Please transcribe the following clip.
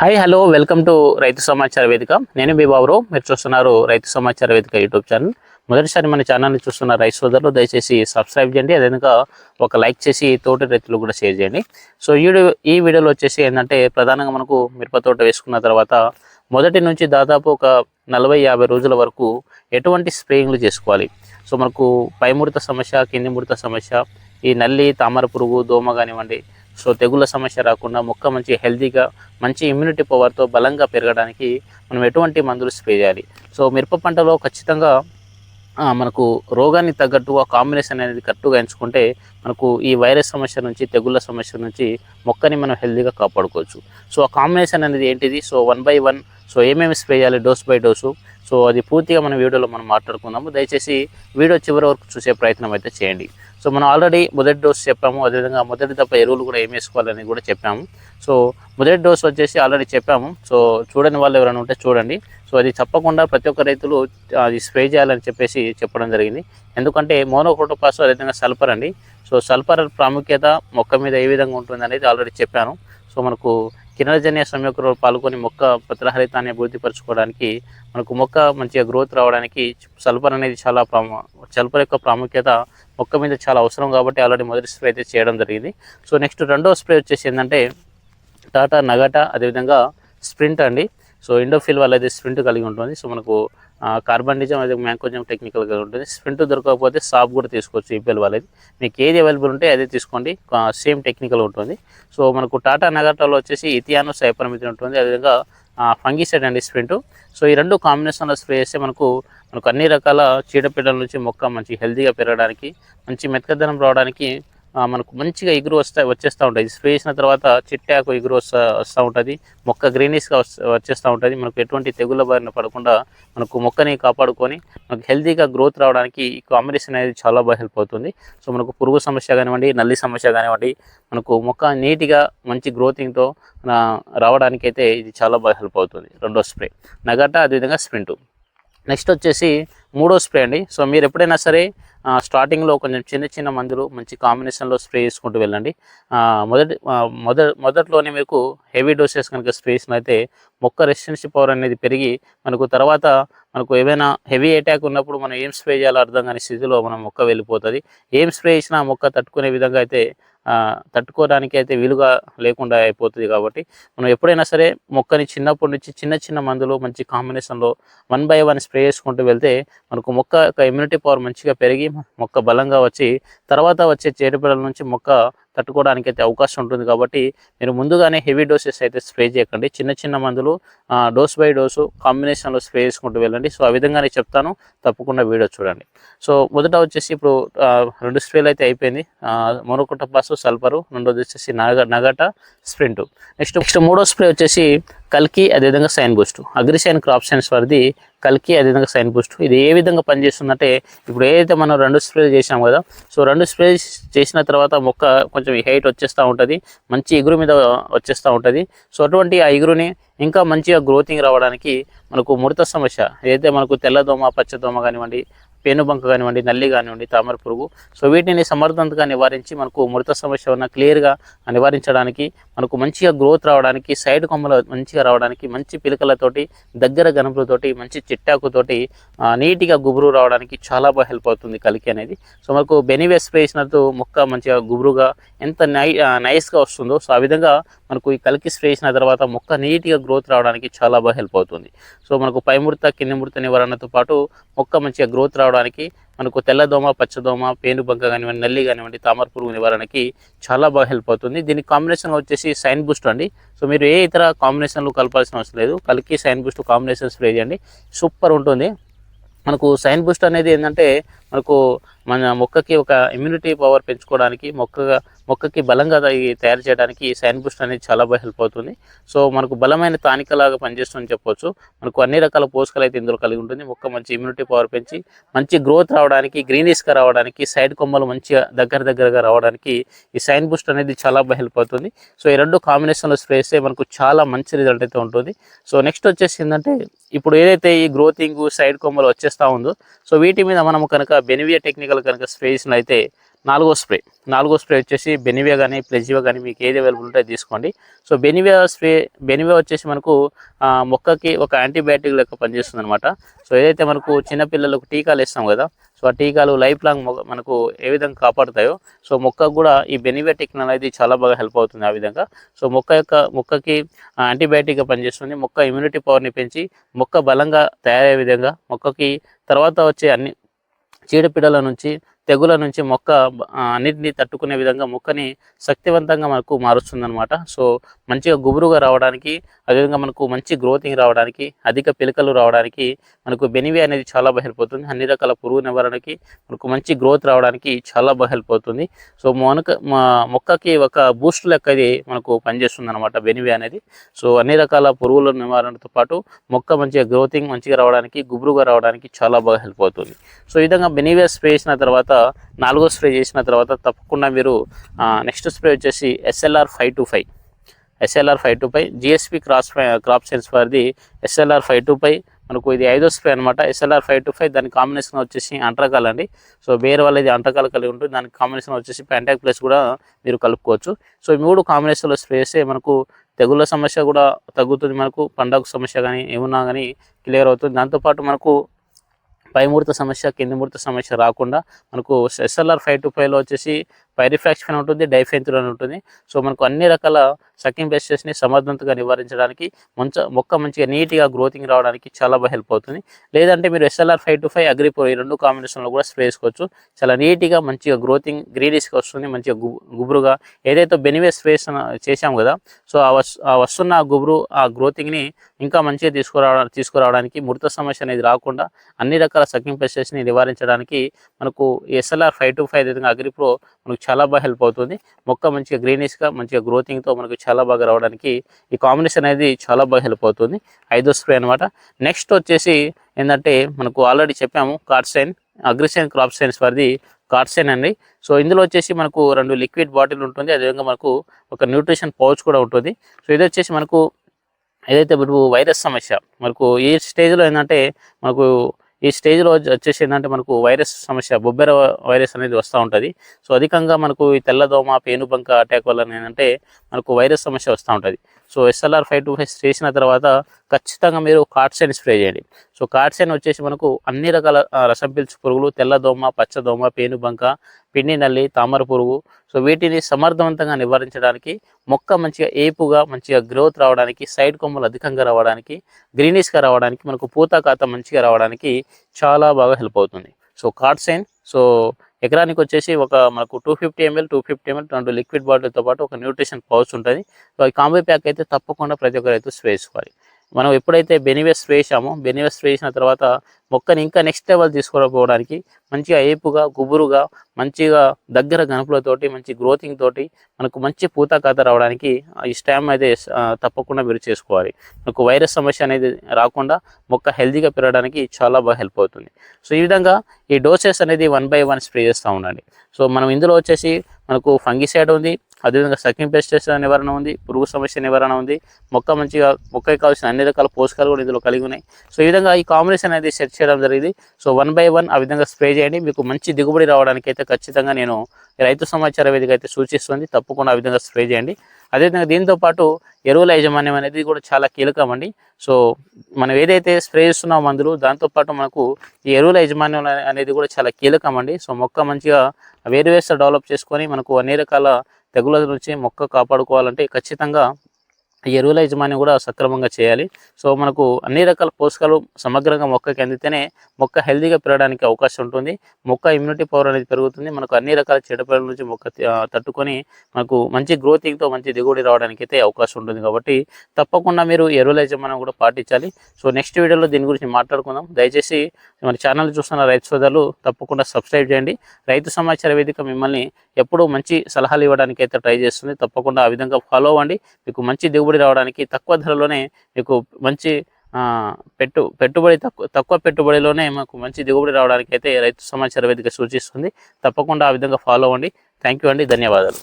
Hi hello welcome to రైతు సమాచార వేదిక నేను మీ బాబురావు. మీరు చూస్తున్నారు రైతు సమాచార వేదిక యూట్యూబ్ ఛానల్ మొదటిసారి మన ఛానల్ని చూస్తున్న రైతు సోదరులు దయచేసి సబ్స్క్రైబ్ చేయండి. అదేవిధంగా ఒక లైక్ చేసి తోటి రైతులు కూడా షేర్ చేయండి. సో ఈ వీడియో ఈ వీడియోలో వచ్చేసి ఏంటంటే ప్రధానంగా మనకు మిరప తోట వేసుకున్న తర్వాత మొదటి నుంచి దాదాపు ఒక నలభై యాభై రోజుల వరకు ఎటువంటి స్ప్రేయింగ్లు చేసుకోవాలి. సో మనకు పైముడత సమస్య కింది ముడత సమస్య ఈ నల్లి తామర పురుగు దోమ కానివ్వండి సో తెగుళ్ళ సమస్య రాకుండా మొక్క మంచి హెల్తీగా మంచి ఇమ్యూనిటీ పవర్తో బలంగా పెరగడానికి మనం ఎటువంటి మందులు స్ప్రే చేయాలి? సో మిరప పంటలో ఖచ్చితంగా మనకు రోగానికి తగ్గట్టు ఆ కాంబినేషన్ అనేది కరెక్ట్గా ఎంచుకుంటే మనకు ఈ వైరస్ సమస్య నుంచి తెగుళ్ళ సమస్య నుంచి మొక్కని మనం హెల్తీగా కాపాడుకోవచ్చు. సో ఆ కాంబినేషన్ అనేది ఏంటిది? So one by one so ఏమేమి స్ప్రే చేయాలి? డోస్ బై డోసు సో అది పూర్తిగా మన వీడియోలో మనం మాట్లాడుకుందాము. దయచేసి వీడియో చివరి వరకు చూసే ప్రయత్నం అయితే చేయండి. సో మనం ఆల్రెడీ మొదటి డోస్ చెప్పాము. అదేవిధంగా మొదటి దప్ప ఎరువులు కూడా ఏం వేసుకోవాలని కూడా చెప్పాము. సో మొదటి డోస్ వచ్చేసి ఆల్రెడీ చెప్పాము. సో చూడని వాళ్ళు ఎవరైనా ఉంటే చూడండి. సో అది తప్పకుండా ప్రతి ఒక్క రైతులు అది స్ప్రే చేయాలని చెప్పేసి చెప్పడం జరిగింది. ఎందుకంటే మోనోక్రోటోపాస్ అదేవిధంగా సల్ఫర్ అండి. సో సల్ఫర్ ప్రాముఖ్యత మొక్క మీద ఏ విధంగా ఉంటుంది అనేది ఆల్రెడీ చెప్పాను. సో మనకు కిరణజన్య సంయోగంలో పాల్గొని మొక్క పత్రహరితాన్ని అభివృద్ధిపరచుకోవడానికి మనకు మొక్క మంచిగా గ్రోత్ రావడానికి సల్ఫర్ అనేది చాలా ప్రాము సల్ఫర్ యొక్క ప్రాముఖ్యత మొక్క మీద చాలా అవసరం కాబట్టి ఆల్రెడీ మొదటి స్ప్రే అయితే చేయడం జరిగింది. సో నెక్స్ట్ రెండో స్ప్రే వచ్చేసి ఏంటంటే టాటా నగటా అదేవిధంగా స్ప్రింట్ అండి. సో ఇండోఫిల్ వాళ్ళది స్ప్రింట్ కలిగి ఉంటుంది. సో మనకు కార్బన్ డిజం అదే మ్యాంకోజం టెక్నికల్ కలిగి ఉంటుంది. స్ప్రింట్ దొరకకపోతే సాప్ కూడా తీసుకోవచ్చు ఈపీఎల్ వాళ్ళది. మీకు ఏది అవైలబుల్ ఉంటే అదే తీసుకోండి. సేమ్ టెక్నికల్ ఉంటుంది. సో మనకు టాటా నగటాలో వచ్చేసి ఇథియానో సైపర్మితి ఉంటుంది. అదేవిధంగా ఫంగిసైడ్ అండి స్ప్రింట్. సో ఈ రెండు కాంబినేషన్లో స్ప్రే చేస్తే మనకు మనకు అన్ని రకాల చీడపీడల నుంచి మొక్క మంచి హెల్తీగా పెరగడానికి మంచి మెత్తదనం రావడానికి మనకు మంచిగా ఎగురు వస్తా వచ్చేస్తూ ఉంటుంది. స్ప్రే చేసిన తర్వాత చిట్టాకు ఎగురు వస్తా వస్తూ ఉంటుంది. మొక్క గ్రీనిష్గా వచ్చేస్తూ ఉంటుంది. మనకు ఎటువంటి తెగుళ్ళ బారిన పడకుండా మనకు మొక్కని కాపాడుకొని మనకు హెల్తీగా గ్రోత్ రావడానికి ఈ కాంబినేషన్ అనేది చాలా బాగా హెల్ప్ అవుతుంది. సో మనకు పురుగు సమస్య కానివ్వండి నల్లి సమస్య కానివ్వండి మనకు మొక్క నీట్గా మంచి గ్రోతింగ్తో రావడానికైతే ఇది చాలా బాగా హెల్ప్ అవుతుంది. రెండో స్ప్రే. నగట అదేవిధంగా స్ప్రింటు. నెక్స్ట్ వచ్చేసి మూడో స్ప్రే అండి. సో మీరు ఎప్పుడైనా సరే స్టార్టింగ్లో కొంచెం చిన్న చిన్న మందులు మంచి కాంబినేషన్లో స్ప్రే చేసుకుంటూ వెళ్ళండి. మొదటి మొద మొదట్లోనే మీకు హెవీ డోసెస్ కనుక స్ప్రే చేసినైతే మొక్క రెసిస్టెన్సీ పవర్ అనేది పెరిగి మనకు తర్వాత మనకు ఏమైనా హెవీ అటాక్ ఉన్నప్పుడు మనం ఏం స్ప్రే చేయాలో అర్థం కాని స్థితిలో మనం మొక్క వెళ్ళిపోతుంది. ఏం స్ప్రే చేసినా మొక్క తట్టుకునే విధంగా అయితే తట్టుకోవడానికి అయితే వీలుగా లేకుండా అయిపోతుంది కాబట్టి మనం ఎప్పుడైనా సరే మొక్కని చిన్నప్పటి నుంచి చిన్న చిన్న మందులు మంచి కాంబినేషన్లో వన్ బై వన్ స్ప్రే చేసుకుంటూ వెళ్తే మనకు మొక్క యొక్క ఇమ్యూనిటీ పవర్ మంచిగా పెరిగి మొక్క బలంగా వచ్చి తర్వాత వచ్చే చీడపీడల నుంచి మొక్క తట్టుకోవడానికి అయితే అవకాశం ఉంటుంది కాబట్టి మీరు ముందుగానే హెవీ డోసెస్ అయితే స్ప్రే చేయకండి. చిన్న చిన్న మందులు డోస్ బై డోసు కాంబినేషన్లో స్ప్రే చేసుకుంటూ వెళ్ళండి. సో ఆ విధంగా నేను చెప్తాను. తప్పకుండా వీడియో చూడండి. సో మొదట వచ్చేసి ఇప్పుడు రెండు స్ప్రేలు అయితే అయిపోయింది. మొనోకొటపాసు సల్ఫరు రెండోది వచ్చేసి నగ నగట స్ప్రింట్. నెక్స్ట్ నెక్స్ట్ మూడో స్ప్రే వచ్చేసి కల్కి అదేవిధంగా sign boost. Agrisign crop science వారిది కలికి అదేవిధంగా సైన్ బూస్ట్. ఇది ఏ విధంగా పనిచేస్తుందంటే ఇప్పుడు ఏదైతే మనం రెండు స్ప్రే చేసాం కదా సో రెండు స్ప్రే చేసిన తర్వాత మొక్క కొంచెం హైట్ వచ్చేస్తూ ఉంటుంది మంచి ఎగురు మీద వచ్చేస్తూ ఉంటుంది. సో అటువంటి ఆ ఎగురుని ఇంకా మంచిగా గ్రోతింగ్ రావడానికి మనకు ముడత సమస్య ఏదైతే మనకు తెల్లదోమ పచ్చదోమ కానివ్వండి పేనుబంక కానివ్వండి నల్లి కానివ్వండి తామర పురుగు. సో వీటిని సమర్థవంతంగా నివారించి మనకు ముడత సమస్య ఉన్న క్లియర్గా నివారించడానికి మనకు మంచిగా గ్రోత్ రావడానికి సైడ్ కొమ్మలు మంచిగా రావడానికి మంచి పిలకలతోటి దగ్గర గనుపులతోటి మంచి చిట్టాకుతోటి నీట్గా గుబురు రావడానికి చాలా బాగా హెల్ప్ అవుతుంది కలికి అనేది. సో మనకు బెనివే స్ప్రే చేసినట్టు మొక్క మంచిగా గుబురుగా ఎంత నై నైస్గా వస్తుందో సో ఆ విధంగా మనకు ఈ కలికి స్ప్రే చేసిన తర్వాత మొక్క నీట్గా గ్రోత్ రావడానికి చాలా బాగా హెల్ప్ అవుతుంది. సో మనకు పై ముడత కింది ముడత నివారణతో పాటు మొక్క మంచిగా గ్రోత్ రావడానికి మనకు తెల్లదోమ పచ్చదోమ పేనుబంక కానివ్వండి నల్లి కానివ్వండి తామర పురుగు నివారణకి చాలా బాగా హెల్ప్ అవుతుంది. దీని కాంబినేషన్ వచ్చేసి సైన్ బూస్ట్ అండి. సో మీరు ఏ ఇతర కాంబినేషన్లు కలపాల్సిన అవసరం లేదు. కలికి సైన్ బూస్ట్ కాంబినేషన్ స్ప్రే చేయండి. సూపర్ ఉంటుంది. మనకు సైన్ బూస్ట్ అనేది ఏంటంటే మనకు మన మొక్కకి ఒక ఇమ్యూనిటీ పవర్ పెంచుకోవడానికి మొక్కగా మొక్కకి బలంగా తయారు చేయడానికి ఈ సైన్ బూస్ట్ అనేది చాలా బాగా హెల్ప్ అవుతుంది. సో మనకు బలమైన తానికలాగా పనిచేస్తుందని చెప్పొచ్చు. మనకు అన్ని రకాల పోషకాలు అయితే ఇందులో కలిగి ఉంటుంది. మొక్క మంచి ఇమ్యూనిటీ పవర్ పెంచి మంచి గ్రోత్ రావడానికి గ్రీనిష్గా రావడానికి సైడ్ కొమ్మలు మంచిగా దగ్గర దగ్గరగా రావడానికి ఈ సైన్ బూస్ట్ అనేది చాలా బాగా హెల్ప్ అవుతుంది. సో ఈ రెండు కాంబినేషన్లో స్ప్రే చేస్తే మనకు చాలా మంచి రిజల్ట్ అయితే ఉంటుంది. సో నెక్స్ట్ వచ్చేసి ఏంటంటే ఇప్పుడు ఏదైతే ఈ గ్రోతింగ్ సైడ్ కొమ్మలు వచ్చేస్తూ ఉందో సో వీటి మీద మనము కనుక బెనివియా టెక్నికల్ కనుక స్ప్రే అయితే నాలుగో స్ప్రే నాలుగో స్ప్రే వచ్చేసి బెనివియా కానీ ప్లెజివా కానీ మీకు ఏది అవైలబుల్ ఉంటే తీసుకోండి. సో బెనివియా స్ప్రే బెనివియా వచ్చేసి మనకు మొక్కకి ఒక యాంటీబయాటిక్ లెక్క పనిచేస్తుంది అనమాట సో ఏదైతే మనకు చిన్నపిల్లలకు టీకాలు ఇస్తాం కదా సో ఆ టీకాలు లైఫ్ లాంగ్ మనకు ఏ విధంగా కాపాడుతాయో సో మొక్కకు కూడా ఈ బెనివియా టెక్నాలజీ చాలా బాగా హెల్ప్ అవుతుంది ఆ విధంగా. సో మొక్క యొక్క మొక్కకి యాంటీబయాటిక్గా పనిచేస్తుంది. మొక్క ఇమ్యూనిటీ పవర్ని పెంచి మొక్క బలంగా తయారయ్యే విధంగా మొక్కకి తర్వాత వచ్చే అన్ని చీడపీడల నుంచి తెగుల నుంచి మొక్క ఆ, అన్నిటినీ తట్టుకునే విధంగా మొక్కని శక్తివంతంగా మనకు మారుస్తుందన్నమాట. సో మంచిగా గుబురుగా రావడానికి అదేవిధంగా మనకు మంచి గ్రోతింగ్ రావడానికి అధిక పిలకలు రావడానికి మనకు బెనివి అనేది చాలా బాగా హెల్ప్ అవుతుంది అన్ని రకాల పురుగు నివారణకి మనకు మంచి గ్రోత్ రావడానికి చాలా బాగా హెల్ప్ అవుతుంది సో మొనక మా మొక్కకి ఒక బూస్ట్ లెక్క ఇది మనకు పనిచేస్తుంది అనమాట బెనివి అనేది. సో అన్ని రకాల పురుగుల నివారణతో పాటు మొక్క మంచిగా గ్రోతింగ్ మంచిగా రావడానికి గుబురుగా రావడానికి చాలా బాగా హెల్ప్ అవుతుంది సో ఈ విధంగా బెనివియా వేసిన తర్వాత నాలుగో స్ప్రే చేసిన తర్వాత తప్పకుండా మీరు నెక్స్ట్ స్ప్రే వచ్చేసి SLR five two five SLR five two five GSP cross crop science ఫర్ది SLR five two five మనకు ఇది ఐదో స్ప్రే అనమాట ఎస్ఎల్ఆర్ ఫైవ్ టు ఫైవ్ దాని కాంబినేషన్ వచ్చేసి అంటరకాల్ అండి. సో వేరే వల్ల ఇది అంటరకాలు కలిగి ఉంటుంది. దానికి కాంబినేషన్ వచ్చేసి ప్యాంటాక్ ప్లస్ కూడా మీరు కలుపుకోవచ్చు. సో ఈ మూడు కాంబినేషన్లో స్ప్రే చేస్తే మనకు తెగుళ్ళ సమస్య కూడా తగ్గుతుంది. మనకు పండగ సమస్య కానీ ఏమున్నా కానీ క్లియర్ అవుతుంది. దాంతోపాటు మనకు పై ముడత సమస్య కింది ముడత సమస్య రాకుండా మనకు ఎస్ఎల్ఆర్ ఫైవ్ టు ఫైవ్లో వచ్చేసి పైరిఫ్రాక్షన్ ఉంటుంది డైఫెంతురన్ ఉంటుంది. సో మనకు అన్ని రకాల సకింగ్ పెస్టెస్ని సమర్థవంతంగా నివారించడానికి మంచ మొక్క మంచిగా నీట్గా గ్రోతింగ్ రావడానికి చాలా బాగా హెల్ప్ అవుతుంది. లేదంటే మీరు ఎస్ఎల్ఆర్ ఫైవ్ టు ఫైవ్ అగ్రిపోర్ ఈ రెండు కాంబినేషన్లో కూడా స్ప్రే చేసుకోవచ్చు. చాలా నీట్గా మంచిగా గ్రోతింగ్ గ్రీనిష్గా వస్తుంది మంచిగా గుబురుగా. ఏదైతే బెనివే స్ప్రేస్ చేశాం కదా సో ఆ ఆ వస్తున్న ఆ గుబురు ఆ గ్రోతింగ్ని ఇంకా మంచిగా తీసుకురావడానికి తీసుకురావడానికి ముడత సమస్య అనేది రాకుండా అన్ని రకాల సకింగ్ పెస్టెస్ని నివారించడానికి మనకు ఎస్ఎల్ఆర్ ఫైవ్ టు ఫైవ్ విధంగా అగ్రిప్రో మనకు చాలా బాగా హెల్ప్ అవుతుంది. మొక్క మంచిగా గ్రీనిష్గా మంచిగా గ్రోతింగ్తో మనకు చాలా బాగా రావడానికి ఈ కాంబినేషన్ అనేది చాలా బాగా హెల్ప్ అవుతుంది. ఐదో స్ప్రే అనమాట నెక్స్ట్ వచ్చేసి ఏంటంటే మనకు ఆల్రెడీ చెప్పాము కార్సైన్ అగ్రిసైన్ క్రాప్ సైన్స్ వారిది కార్సైన్ అండి. సో ఇందులో వచ్చేసి మనకు రెండు లిక్విడ్ బాటిల్ ఉంటుంది. అదేవిధంగా మనకు ఒక న్యూట్రిషన్ పౌచ్ కూడా ఉంటుంది. సో ఇది వచ్చేసి మనకు ఏదైతే ఇప్పుడు వైరస్ సమస్య మనకు ఈ స్టేజ్లో ఏంటంటే మనకు ఈ స్టేజ్లో వచ్చేసి ఏంటంటే మనకు వైరస్ సమస్య బొబ్బెర వైరస్ అనేది వస్తూ ఉంటుంది. సో అధికంగా మనకు ఈ తెల్లదోమ పేనుబంక అటాక్ వల్ల ఏంటంటే మనకు వైరస్ సమస్య వస్తూ ఉంటుంది. So SLR five two five చేసిన తర్వాత ఖచ్చితంగా మీరు కార్డ్సైన్ స్ప్రే చేయండి. సో కార్డ్సైన్ వచ్చేసి మనకు అన్ని రకాల రసం పీల్చు పురుగులు తెల్లదోమ పచ్చదోమ పేనుబంక పిండి నల్లి తామర పురుగు. సో వీటిని సమర్థవంతంగా నివారించడానికి మొక్క మంచిగా ఏపుగా మంచిగా గ్రోత్ రావడానికి సైడ్ కొమ్మలు అధికంగా రావడానికి గ్రీనిష్గా రావడానికి మనకు పూత కాత మంచిగా రావడానికి చాలా బాగా హెల్ప్ అవుతుంది. సో కార్డ్సైన్ సో ఎకరానికి వచ్చేసి ఒక మనకు two fifty ML two fifty ML రెండు లిక్విడ్ బాటిల్తో పాటు ఒక న్యూట్రిషన్ పౌచ్ ఉంటుంది. సో ఈ కాంబో ప్యాక్ అయితే తప్పకుండా ప్రతి ఒక్కరైతే రైతు మనం ఎప్పుడైతే బెనివేస్ వేసామో చేసామో వేసిన తర్వాత మొక్కని ఇంకా నెక్స్ట్ లెవెల్ తీసుకురాపోవడానికి మంచిగా ఏపుగా గుబురుగా మంచిగా దగ్గర గనుపులతోటి మంచి గ్రోతింగ్ తోటి మనకు మంచి పూత కథ రావడానికి ఈ స్టామ్ అయితే తప్పకుండా మీరు చేసుకోవాలి. మనకు వైరస్ సమస్య అనేది రాకుండా మొక్క హెల్తీగా పెరగడానికి చాలా బాగా హెల్ప్ అవుతుంది. సో ఈ విధంగా ఈ డోసెస్ అనేది వన్ బై వన్ స్ప్రే చేస్తూ ఉండండి. సో మనం ఇందులో వచ్చేసి మనకు ఫంగిసైడ్ ఉంది అదేవిధంగా సకింగ్ పెస్టిస్ నివారణ ఉంది పురుగు సమస్య నివారణ ఉంది. మొక్క మంచిగా మొక్కకి కావాల్సిన అన్ని రకాల పోషకాలు కూడా ఇందులో కలిగి ఉన్నాయి. సో ఈ విధంగా ఈ కాంబినేషన్ అనేది సెట్ చేయడం జరిగింది. సో వన్ బై వన్ ఆ విధంగా స్ప్రే చేయండి. మీకు మంచి దిగుబడి రావడానికి అయితే ఖచ్చితంగా నేను రైతు సమాచార వేదిక అయితే సూచిస్తుంది. తప్పకుండా ఆ విధంగా స్ప్రే చేయండి. అదేవిధంగా దీంతో పాటు ఎరువుల యాజమాన్యం అనేది కూడా చాలా కీలకం అండి. సో మనం ఏదైతే స్ప్రే చేస్తున్నాం మందులు దాంతోపాటు మనకు ఈ ఎరువుల యాజమాన్యం అనేది కూడా చాలా కీలకం అండి. సో మొక్క మంచిగా వేరువేస్త డెవలప్ చేసుకొని మనకు అన్ని రకాల తెగుల నుంచి మొక్క కాపాడుకోవాలంటే ఖచ్చితంగా ఈ ఎరువుల యజమాని కూడా సక్రమంగా చేయాలి. సో మనకు అన్ని రకాల పోషకాలు సమగ్రంగా మొక్కకి అందితేనే మొక్క హెల్దీగా పెరగడానికి అవకాశం ఉంటుంది. మొక్క ఇమ్యూనిటీ పవర్ అనేది పెరుగుతుంది. మనకు అన్ని రకాల చెడుపేల నుంచి మొక్క తట్టుకొని మనకు మంచి గ్రోతింగ్తో మంచి దిగుబడి రావడానికి అయితే అవకాశం ఉంటుంది కాబట్టి తప్పకుండా మీరు ఎరువుల యజమాన్యం కూడా పాటించాలి. సో నెక్స్ట్ వీడియోలో దీని గురించి మాట్లాడుకుందాం. దయచేసి మన ఛానల్ చూస్తున్న రైతు సోదరులు తప్పకుండా సబ్స్క్రైబ్ చేయండి. రైతు సమాచార వేదిక మిమ్మల్ని ఎప్పుడూ మంచి సలహాలు ఇవ్వడానికి అయితే ట్రై చేస్తుంది. తప్పకుండా ఆ విధంగా ఫాలో అవ్వండి. మీకు మంచి దిగుబడి దిగుబడి రావడానికి తక్కువ ధరలోనే మీకు మంచి పెట్టు పెట్టుబడి తక్కువ తక్కువ పెట్టుబడిలోనే మాకు మంచి దిగుబడి రావడానికి అయితే రైతు సమాచార వేదిక సూచిస్తుంది. తప్పకుండా ఆ విధంగా ఫాలో అవ్వండి. థ్యాంక్ యూ అండి. ధన్యవాదాలు.